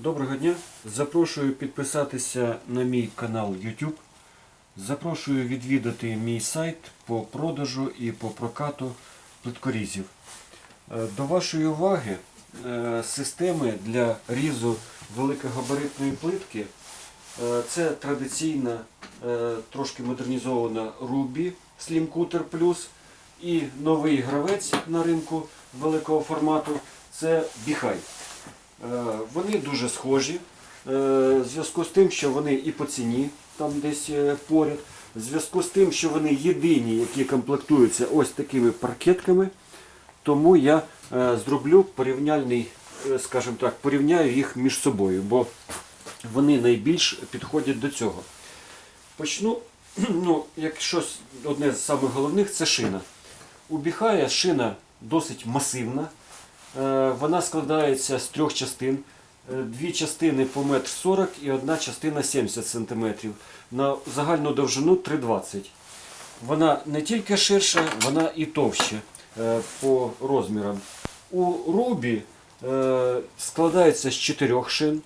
Доброго дня! Запрошую підписатися на мій канал YouTube. Запрошую відвідати мій сайт по продажу і по прокату плиткорізів. Е, До вашої уваги е, системи для різу великогабаритної плитки. Е, Це традиційна, трошки модернізована Ruby Slim Cutter Plus і новий гравець на ринку великого формату це Біхай. Е, Вони дуже схожі. е, В зв'язку з тим, що вони і по ціні там десь е, поряд. В зв'язку з тим, що вони єдині, які комплектуються ось такими паркетками, тому я зроблю порівняльний, скажімо так, порівняю їх між собою, бо вони найбільш підходять до цього. Почну, ну, як щось одне з самих головних, це шина. У шина досить масивна. Е, Вона складається з трьох частин. Е, Дві частини по 1,40 м і одна частина 70 см. На загальну довжину 3,20 Вона не тільки ширша, вона і товща е, по розмірам. У Рубі складається з чотирьох шин.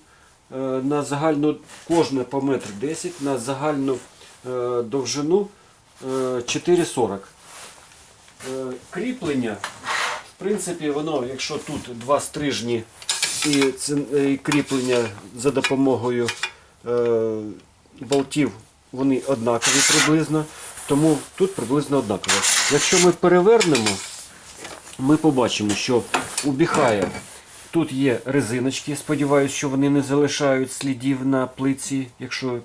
На загальну кожна по 1,10 м, на загальну довжину е, 4,40 Е, Кріплення принципі, воно, якщо тут два стрижні і, це- і кріплення за допомогою е, болтів, вони однакові приблизно, тому тут приблизно однаково. Якщо ми перевернемо, ми побачимо, що у Біхая тут є резиночки. Сподіваюся, що вони не залишають слідів на плиці, якщо е,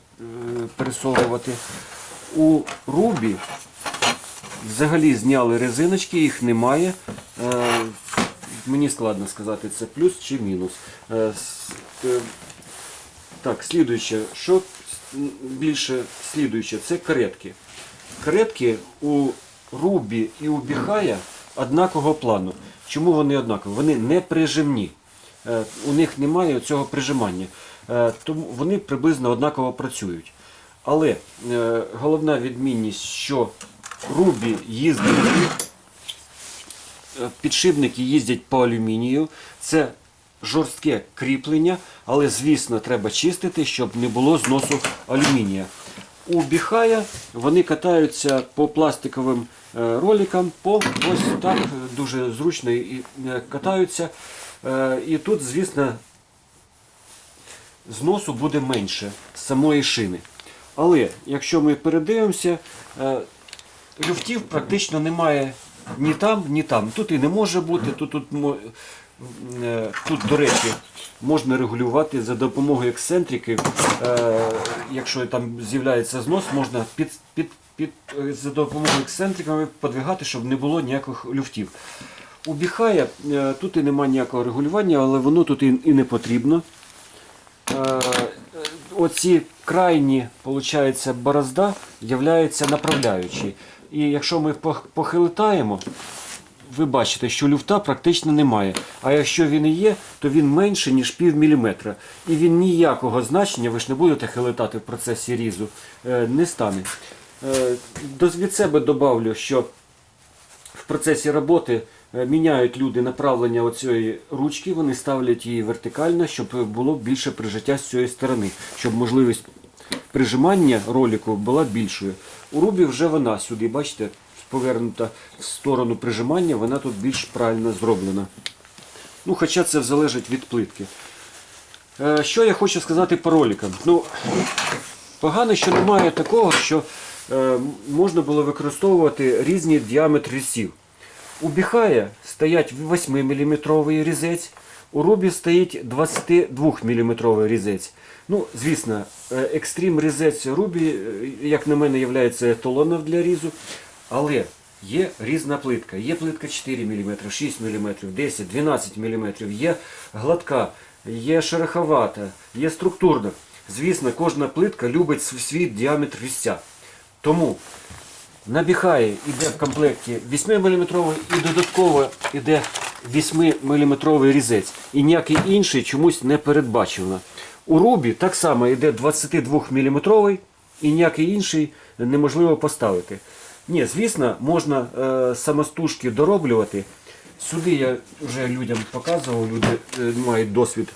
пересовувати. У Рубі Взагалі зняли резиночки, їх немає. Е, мені складно сказати, це плюс чи мінус. Е, е, так, слідуюче, що більше слідуюче, це каретки. Каретки у Рубі і у Біхая однакового плану. Чому вони однакові? Вони не прижимні. У них немає цього прижимання. Тому вони приблизно однаково працюють. Але головна відмінність, що Рубі їздить, підшипники їздять по алюмінію. Це жорстке кріплення, але, звісно, треба чистити, щоб не було зносу алюмінія. У Біхая вони катаються по пластиковим е, роликам, по ось так е, дуже зручно і е, катаються. Е, І тут, звісно, зносу буде менше самої шини. Але якщо ми передивимося, е, люфтів практично немає ні там, ні там. Тут і не може бути. Тут, тут, е, тут до речі, можна регулювати за допомогою ексцентрики. Е, Якщо там з'являється знос, можна під, під, під, е, за допомогою ексцентриками подвигати, щоб не було ніяких люфтів. У тут і немає ніякого регулювання, але воно тут і, і не потрібно. Оці крайні, виходить, борозда являється направляючий. І якщо ми пох- похилитаємо, ви бачите, що люфта практично немає. А якщо він і є, то він менше, ніж пів міліметра. І він ніякого значення, ви ж не будете хилитати в процесі різу, е, не стане. Е, Від себе добавлю, що в процесі роботи е, міняють люди направлення оцієї ручки, вони ставлять її вертикально, щоб було більше прижиття з цієї сторони, щоб можливість прижимання ролику була більшою. У Рубі вже вона сюди, бачите, повернута в сторону прижимання, вона тут більш правильно зроблена. Ну, Хоча це залежить від плитки. Е, Що я хочу сказати по роликам? Ну, Погано, що немає такого, що е, можна було використовувати різні діаметри різців. У Біхая стоять 8-мм різець, у Рубі стоїть 22-мм різець. Ну, звісно, е, екстрім різець Рубі, е, як на мене, є еталоном для різу. Але є різна плитка. Є плитка 4 мм, 6 мм, 10, 12 мм, є гладка, є шероховата, є структурна. Звісно, кожна плитка любить свій діаметр різця. Тому на Біхаї йде в комплекті 8-мм і додатково йде 8-мм різець. І ніякий інший чомусь не передбачено. У Рубі так само йде 22-мм і ніякий інший неможливо поставити. Ні, звісно, можна е, самостужки дороблювати. Сюди я вже людям показував, люди е, мають досвід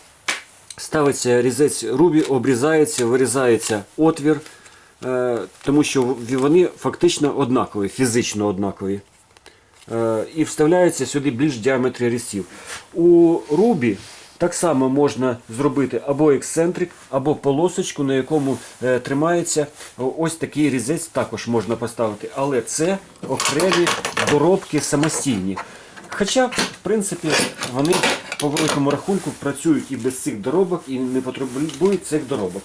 ставиться різець рубі, обрізається, вирізається отвір, е, тому що вони фактично однакові, фізично однакові. Е, І вставляється сюди більш діаметри різців. У рубі так само можна зробити або ексцентрик, або полосочку, на якому е, тримається ось такий різець, також можна поставити. Але це окремі доробки самостійні. Хоча, в принципі, вони по великому рахунку працюють і без цих доробок, і не потребують цих доробок.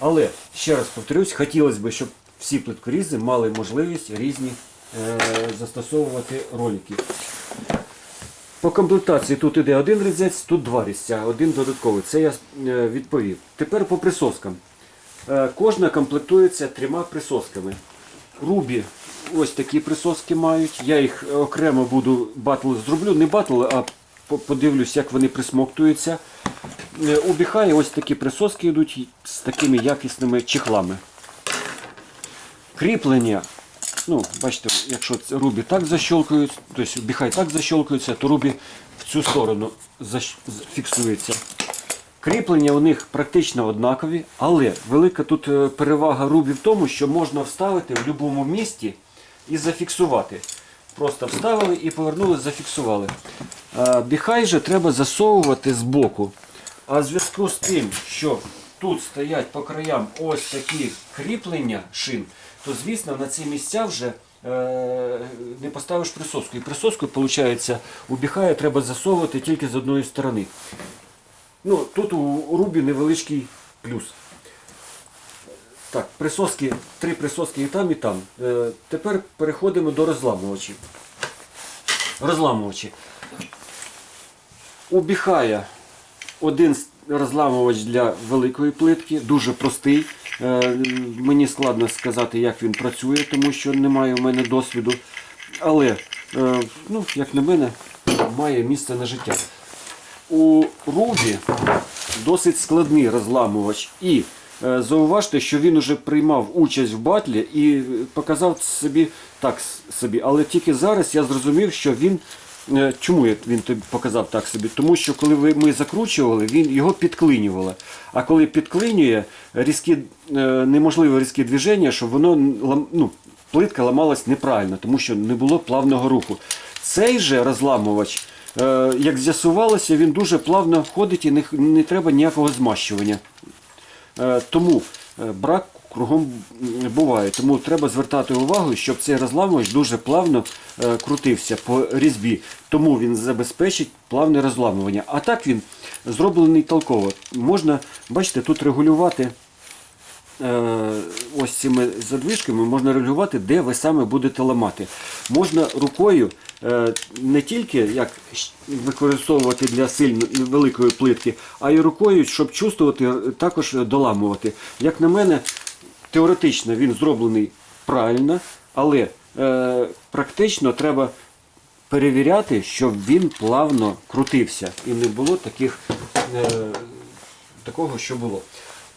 Але, ще раз повторюсь, хотілося б, щоб всі плиткорізи мали можливість різні застосовувати ролики. По комплектації тут іде один різець, тут два різця, один додатковий. Це я е, відповів. Тепер по присоскам. Е, Кожна комплектується трьома присосками. Рубі ось такі присоски мають. Я їх окремо буду батл зроблю. Не батл, а подивлюсь, як вони присмоктуються. Е, У Біхаї ось такі присоски йдуть з такими якісними чехлами. Кріплення. Ну, бачите, якщо рубі так защолкують, тобто біхай так защолкується, то рубі в цю сторону фіксується. Кріплення у них практично однакові, але велика тут е, перевага рубі в тому, що можна вставити в будь-якому місці і зафіксувати. Просто вставили і повернули, зафіксували. Біхай же треба засовувати з боку. А в зв'язку з тим, що тут стоять по краям ось такі кріплення шин, то звісно на ці місця вже е, не поставиш присоску. І присоску, виходить, у біхая треба засовувати тільки з одної сторони. Ну, тут у Рубі невеличкий плюс. Так, присоски, три присоски і там, і там. Е, тепер переходимо до розламувачів. Розламувачі. У Біхая один розламувач для великої плитки, дуже простий. Е, мені складно сказати, як він працює, тому що немає у мене досвіду. Але, е, ну, як на мене, має місце на життя. У Рубі досить складний розламувач. І е, зауважте, що він уже приймав участь в батлі і показав собі так собі. Але тільки зараз я зрозумів, що він. Е, Чому він тобі показав так собі? Тому що коли ми закручували, він його підклинювало. А коли підклинює, різкі, е, неможливо різкі движення, щоб воно ну, плитка ламалась неправильно, тому що не було плавного руху. Цей же розламувач, е, як з'ясувалося, він дуже плавно ходить і не, треба ніякого змащування. Тому брак кругом буває. Тому треба звертати увагу, щоб цей розламувач дуже плавно е, крутився по різьбі. Тому він забезпечить плавне розламування. А так він зроблений толково. Можна, бачите, тут регулювати. Е, ось цими задвижками можна регулювати, де ви саме будете ламати. Можна рукою е, не тільки як використовувати для сильно великої плитки, а й рукою, щоб чувствувати, також доламувати. Як на мене, теоретично він зроблений правильно, але е, практично треба перевіряти, щоб він плавно крутився і не було таких, е, такого, що було.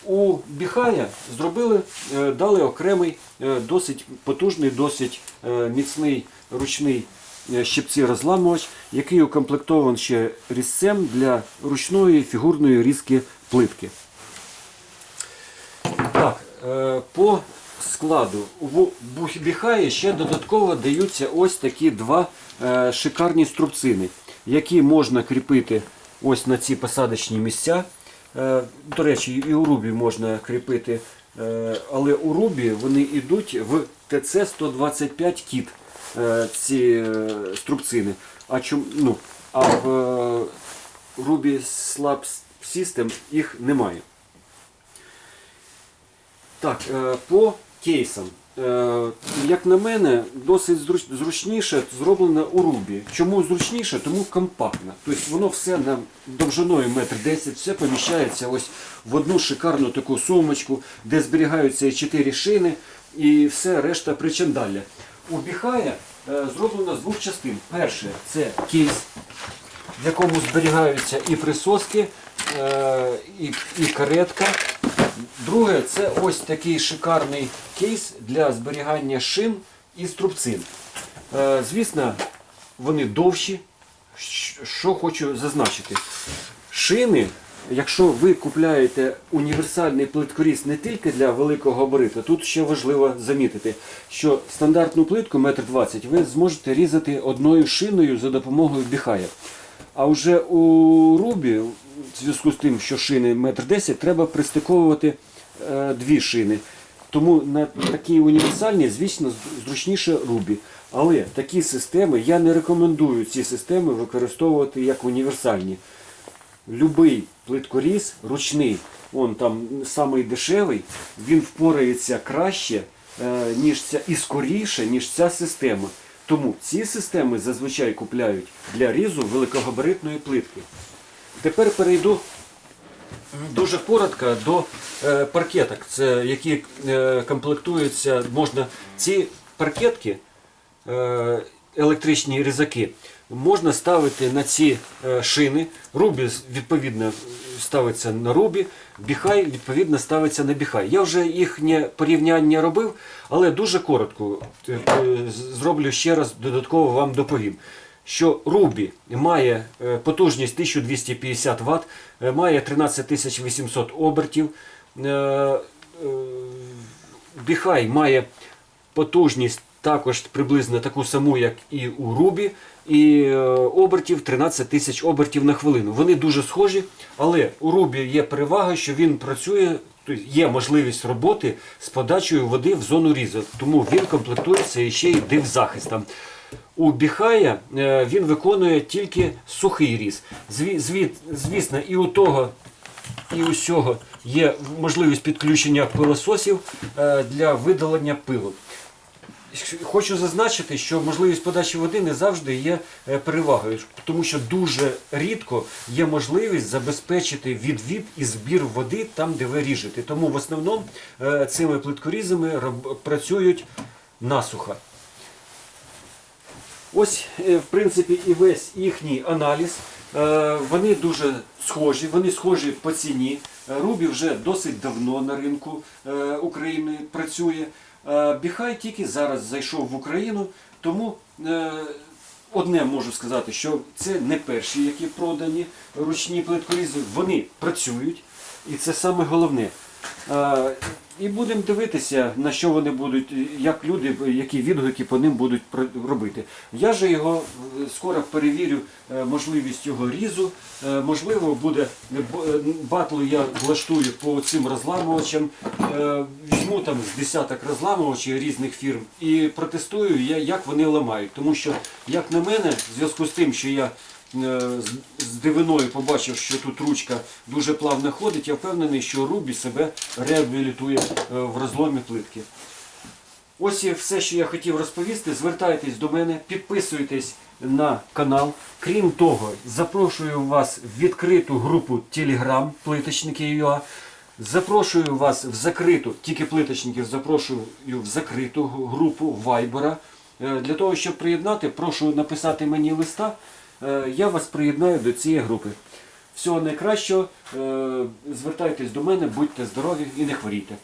У Біхая зробили, е, дали окремий, е, досить потужний, досить е, міцний ручний щипці розламувач, який укомплектований ще різцем для ручної фігурної різки плитки. Е, по складу в Біхаї ще додатково даються ось такі два е, шикарні струбцини, які можна кріпити ось на ці посадочні місця. Е, До речі, і у Рубі можна кріпити, але у Рубі вони йдуть в ТЦ-125 кіт, ці струбцини. А, чом, ну, а в Ruby Slab System їх немає. Так, е, по кейсам. Е, Як на мене, досить зручніше зроблено у Рубі. Чому зручніше? Тому компактно. Тобто воно все на довжиною метр десять, все поміщається ось в одну шикарну таку сумочку, де зберігаються і чотири шини, і все решта причандалля. У Біхая е, зроблено з двох частин. Перше це кейс, в якому зберігаються і присоски, і каретка. Друге, це ось такий шикарний кейс для зберігання шин і струбцин. Е, Звісно, вони довші. Що хочу зазначити. Шини якщо ви купляєте універсальний плиткоріз не тільки для великого габарита, тут ще важливо замітити, що стандартну плитку 1,20 м ви зможете різати одною шиною за допомогою біхая. А вже у рубі, в зв'язку з тим, що шини 1,10 м, треба пристиковувати е, дві шини. Тому на такій універсальній, звісно, зручніше рубі. Але такі системи я не рекомендую ці системи використовувати як універсальні. Любий плиткоріз ручний, он там самий дешевий, він впорається краще, е, ніж ця і скоріше, ніж ця система. Тому ці системи зазвичай купляють для різу великогабаритної плитки. Тепер перейду дуже коротко до е, паркеток, які е, комплектуються, можна ці паркетки, е, електричні різаки, можна ставити на ці шини. Рубі відповідно ставиться на рубі, біхай відповідно ставиться на біхай. Я вже їхнє порівняння робив, але дуже коротко зроблю ще раз додатково вам доповім що Рубі має е, потужність 1250 Вт, е, має 13800 обертів. е, Біхай має потужність також приблизно таку саму, як і у Рубі, і обертів 13 тисяч обертів на хвилину. Вони дуже схожі, але у Рубі є перевага, що він працює, є можливість роботи з подачею води в зону різу, тому він комплектується і ще й дивзахистом. У Біхая е, він виконує тільки сухий різ. Зві- звісно, і у того, і у є можливість підключення пилососів е, для видалення пилу. Хочу зазначити, що можливість подачі води не завжди є е, перевагою, тому що дуже рідко є можливість забезпечити відвід і збір води там, де ви ріжете. Тому в основному цими плиткорізами працюють насухо. Ось, е, в принципі, і весь їхній аналіз. Е, Вони дуже схожі, вони схожі по ціні. Е, Рубі вже досить давно на ринку України працює. Біхай тільки зараз зайшов в Україну, тому одне можу сказати, що це не перші, які продані ручні плиткорізи. Вони працюють, і це саме головне. Е, І будемо дивитися, на що вони будуть, як люди, які відгуки по ним будуть робити. Я же його е, скоро перевірю е, можливість його різу. Можливо, буде батлу я влаштую по цим розламувачам. Візьму там з десяток розламувачів різних фірм і протестую, як вони ламають. Тому що, як на мене, в зв'язку з тим, що я з- з дивиною побачив, що тут ручка дуже плавно ходить, я впевнений, що Рубі себе реабілітує е, в розломі плитки. Ось і все, що я хотів розповісти. Звертайтесь до мене, підписуйтесь на канал. Крім того, запрошую вас в відкриту групу Telegram плиточники.ua. Запрошую вас в закриту, тільки плиточників запрошую в закриту групу Viber. Е, Для того, щоб приєднати, прошу написати мені листа. Е, Я вас приєднаю до цієї групи. Всього найкращого. Е, Звертайтесь до мене, будьте здорові і не хворійте.